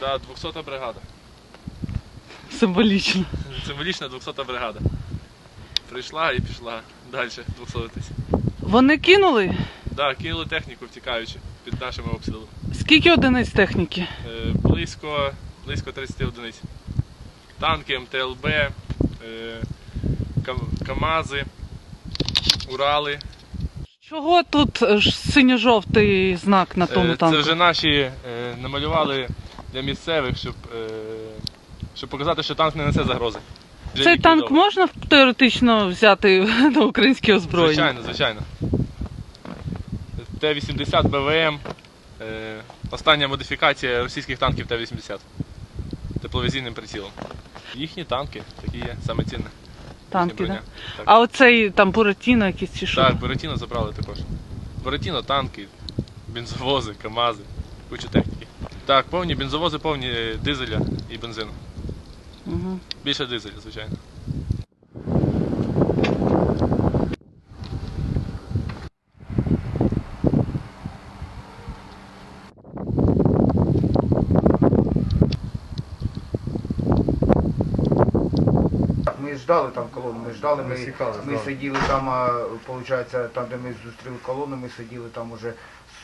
Да, 200 бригада. Символічно. Символічна 200 бригада. Прийшла і пішла далі 200-тись. Вони кинули. Да, кинули техніку втікаючи під нашими обстрілами. Скільки одиниць техніки? Е, близько, близько 30 одиниць. Танки, МТЛБ, е, КАМАЗи, Урали. Чого тут синьо-жовтий знак на тому Е, танку? Це вже наші е, намалювали для місцевих, щоб, е, щоб показати, що танк не несе загрози. Вже Цей танк ліквідований. можна теоретично взяти на українське озброєння? Звичайно, звичайно. Т-80 БВМ. Е, остання модифікація російських танків Т-80. Тепловізійним прицілом. Їхні танки, такі є, саме цінне. Танки, да? Так. А оцей там Буратіно якийсь чи що? Так, Буратіно забрали також. Буратіно, танки, бензовози, КАМАЗи, куча техніки. Так, повні бензовози, повні дизеля і бензину. Угу. Більше дизеля, звичайно. Ми ждали там колону, ми ждали, ми, ми ждали. сиділи там, виходить, там, де ми зустріли колону, ми сиділи там уже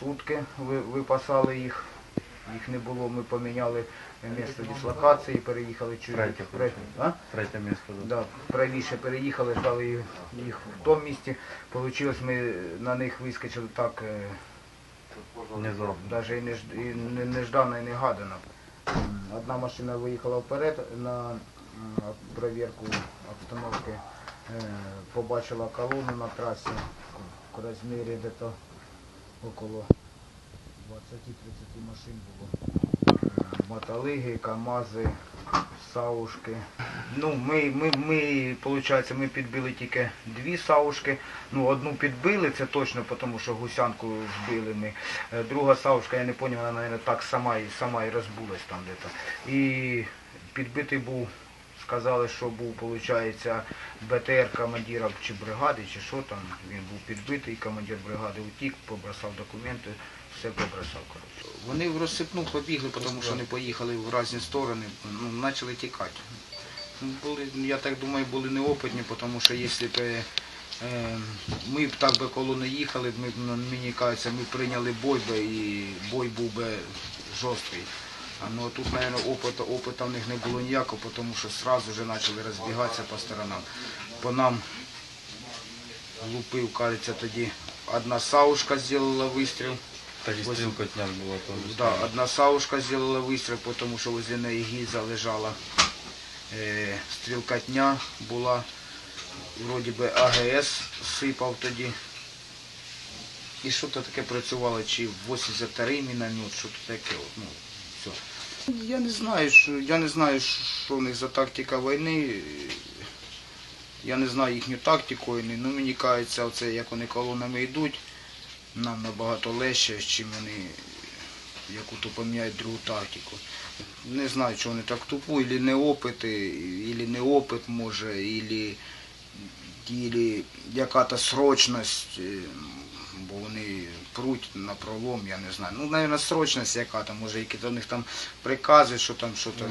сутки, ви- випасали їх. Їх не було, ми поміняли місце дислокації, переїхали чуть Третє, пре- а? Третє місце. Да. Да, правіше переїхали, ждали їх, їх в тому місці. Получилось, ми на них вискочили так, е, Внизу. навіть і не, ж- і не, неждано і не гадано. М, Одна машина виїхала вперед на м, перевірку обстановки, е, побачила колону на трасі в розмірі десь около 20-30 машин було. Мотолиги, КАМАЗи, саушки. Ну, ми, ми, ми, виходить, ми підбили тільки дві саушки. Ну, одну підбили, це точно, тому що гусянку збили ми. Е, Друга саушка, я не зрозумів, вона, мабуть, так сама і, сама і розбулась там десь. І підбитий був, сказали, що був, виходить, БТР командира чи бригади, чи що там. Він був підбитий, командир бригади утік, побросав документи, все побросав. Вони в розсипну побігли, тому що вони поїхали в різні сторони, ну, почали тікати. Ну, Були, я так думаю, були неопитні, тому що якщо б е, ми б так би коло не їхали, ми ну, мені кажеться, ми прийняли бой би і бой був би жорсткий. Ну тут, мабуть, опиту, опиту в них не було ніякого, тому що одразу вже почали розбігатися по сторонам. По нам лупив, кажеться, тоді одна саушка зробила вистріл. Стрілкотня була теж. Да, одна саушка зробила вистріл, тому що возле неї гільза лежала. Е, стрілкотня була, вроді би АГС сипав тоді. І що то таке працювало, чи 82-й міномет, що то таке. Ну, все. Я не знаю, що, я не знаю, що в них за тактика війни. Я не знаю їхню тактику ну мені кажеться, оце, як вони колонами йдуть, нам набагато легше, чим вони яку то поміняють другу тактику. Не знаю, чи вони так тупо, або неопити, або неопит може, або, або яка-то срочність, е, бо вони пруть на пролом, я не знаю. Ну, мабуть, срочність яка-то, може, які то у них там прикази, що там, що там.